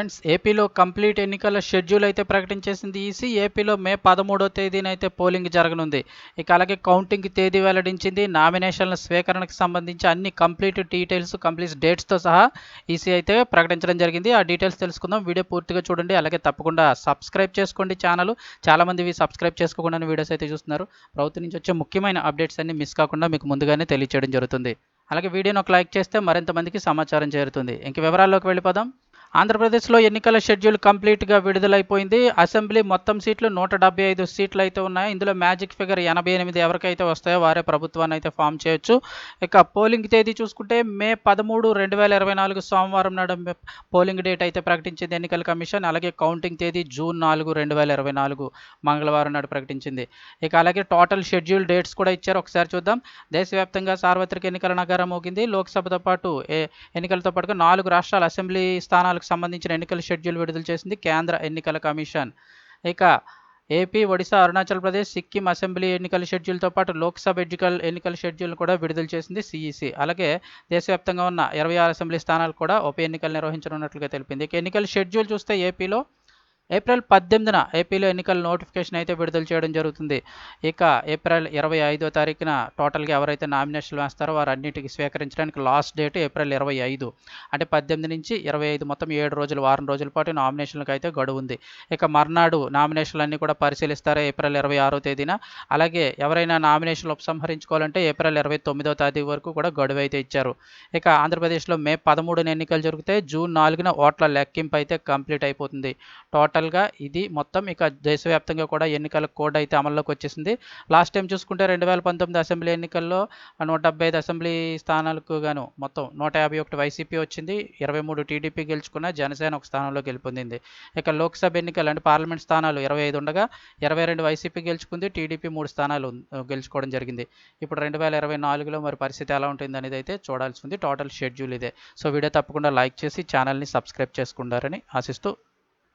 Friends ఏపీలో complete ఎన్నికల schedule అయితే ప్రకటించేసింది ఈసీ. ఏపీలో మే పదమూడో తేదీన అయితే పోలింగ్ జరగనుంది. ఇక అలాగే కౌంటింగ్ తేదీ వెల్లడించింది. నామినేషన్ల స్వీకరణకు సంబంధించి అన్ని కంప్లీట్ డీటెయిల్స్ కంప్లీట్ డేట్స్తో సహా ఈసీ అయితే ప్రకటించడం జరిగింది. ఆ డీటెయిల్స్ తెలుసుకుందాం. వీడియో పూర్తిగా చూడండి. అలాగే తప్పకుండా సబ్స్క్రైబ్ చేసుకోండి ఛానల్. చాలామంది ఇవి సబ్స్క్రైబ్ చేసుకోకుండా వీడియోస్ అయితే చూస్తున్నారు. ప్రభుత్వం నుంచి వచ్చే ముఖ్యమైన అప్డేట్స్ అన్ని మిస్ కాకుండా మీకు ముందుగానే తెలియచేయడం జరుగుతుంది. అలాగే వీడియోని ఒక లైక్ చేస్తే మరింత మందికి సమాచారం చేరుతుంది. ఇంక వివరాల్లోకి వెళ్ళిపోదాం. ఆంధ్రప్రదేశ్లో ఎన్నికల షెడ్యూల్ కంప్లీట్గా విడుదలైపోయింది. అసెంబ్లీ మొత్తం సీట్లు నూట డెబ్బై ఐదు సీట్లు అయితే ఉన్నాయి. ఇందులో మ్యాజిక్ ఫిగర్ ఎనభై ఎనిమిది ఎవరికైతే వస్తాయో వారే ప్రభుత్వాన్ని అయితే ఫామ్ చేయొచ్చు. ఇక పోలింగ్ తేదీ చూసుకుంటే మే పదమూడు రెండు వేల ఇరవై నాలుగు సోమవారం నాడు పోలింగ్ డేట్ అయితే ప్రకటించింది ఎన్నికల కమిషన్. అలాగే కౌంటింగ్ తేదీ జూన్ నాలుగు రెండు వేల ఇరవై నాలుగు మంగళవారం నాడు ప్రకటించింది. ఇక అలాగే టోటల్ షెడ్యూల్ డేట్స్ కూడా ఇచ్చారు. ఒకసారి చూద్దాం. దేశవ్యాప్తంగా సార్వత్రిక ఎన్నికల నగరం మోగింది. లోక్సభతో పాటు ఏ ఎన్నికలతో పాటుగా నాలుగు రాష్ట్రాల అసెంబ్లీ స్థానాలు ఎన్నికలకు సంబంధించిన ఎన్నికల షెడ్యూల్ విడుదల చేసింది కేంద్ర ఎన్నికల కమిషన్. ఇక ఏపీ ఒడిశా అరుణాచల్ ప్రదేశ్ సిక్కిం అసెంబ్లీ ఎన్నికల షెడ్యూల్తో పాటు లోక్సభ ఎన్నికల ఎన్నికల షెడ్యూల్ కూడా విడుదల చేసింది సిఈసి. అలాగే దేశవ్యాప్తంగా ఉన్న ఇరవై ఆరు అసెంబ్లీ స్థానాలు కూడా ఉప ఎన్నికలు నిర్వహించనున్నట్లుగా తెలిపింది. ఇక ఎన్నికల షెడ్యూల్ చూస్తే ఏపీలో ఏప్రిల్ పద్దెనిమిదిన ఏపీలో ఎన్నికల నోటిఫికేషన్ అయితే విడుదల చేయడం జరుగుతుంది. ఇక ఏప్రిల్ ఇరవై ఐదో తారీఖున టోటల్గా ఎవరైతే నామినేషన్లు వేస్తారో వారు అన్నిటికీ స్వీకరించడానికి లాస్ట్ డేట్ ఏప్రిల్ ఇరవై ఐదు. అంటే పద్దెనిమిది నుంచి ఇరవై ఐదు మొత్తం ఏడు రోజులు వారం రోజుల పాటు నామినేషన్లకు అయితే గడువు ఉంది. ఇక మర్నాడు నామినేషన్లు అన్నీ కూడా పరిశీలిస్తారు ఏప్రిల్ ఇరవై ఆరో తేదీన? అలాగే ఎవరైనా నామినేషన్లు ఉపసంహరించుకోవాలంటే ఏప్రిల్ ఇరవై తొమ్మిదో తేదీ వరకు కూడా గడువు అయితే ఇచ్చారు. ఇక ఆంధ్రప్రదేశ్లో మే పదమూడున ఎన్నికలు జరిగితే జూన్ నాలుగున ఓట్ల లెక్కింపు అయితే కంప్లీట్ అయిపోతుంది. టోటల్ టోటల్గా ఇది మొత్తం ఇక దేశవ్యాప్తంగా కూడా ఎన్నికల కోడ్ అయితే అమల్లోకి వచ్చేసింది. లాస్ట్ టైం చూసుకుంటే రెండు వేల పంతొమ్మిది అసెంబ్లీ ఎన్నికల్లో నూట డెబ్బై ఐదు అసెంబ్లీ స్థానాలకు గాను మొత్తం నూట యాభై ఒకటి వైసీపీ వచ్చింది. ఇరవై మూడు టీడీపీ గెలుచుకున్న జనసేన ఒక స్థానంలో గెలుపొందింది ఇక లోక్సభ ఎన్నికలు అంటే పార్లమెంట్ స్థానాలు ఇరవై ఐదు ఉండగా ఇరవై రెండు వైసీపీ గెలుచుకుంది. టీడీపీ మూడు స్థానాలు గెలుచుకోవడం జరిగింది. ఇప్పుడు రెండు వేల ఇరవై నాలుగులో మరి పరిస్థితి ఎలా ఉంటుంది అనేది అయితే చూడాల్సి ఉంది. టోటల్ షెడ్యూల్ ఇదే. సో వీడియో తప్పకుండా లైక్ చేసి ఛానల్ని సబ్స్క్రైబ్ చేసుకుంటారని ఆశిస్తూ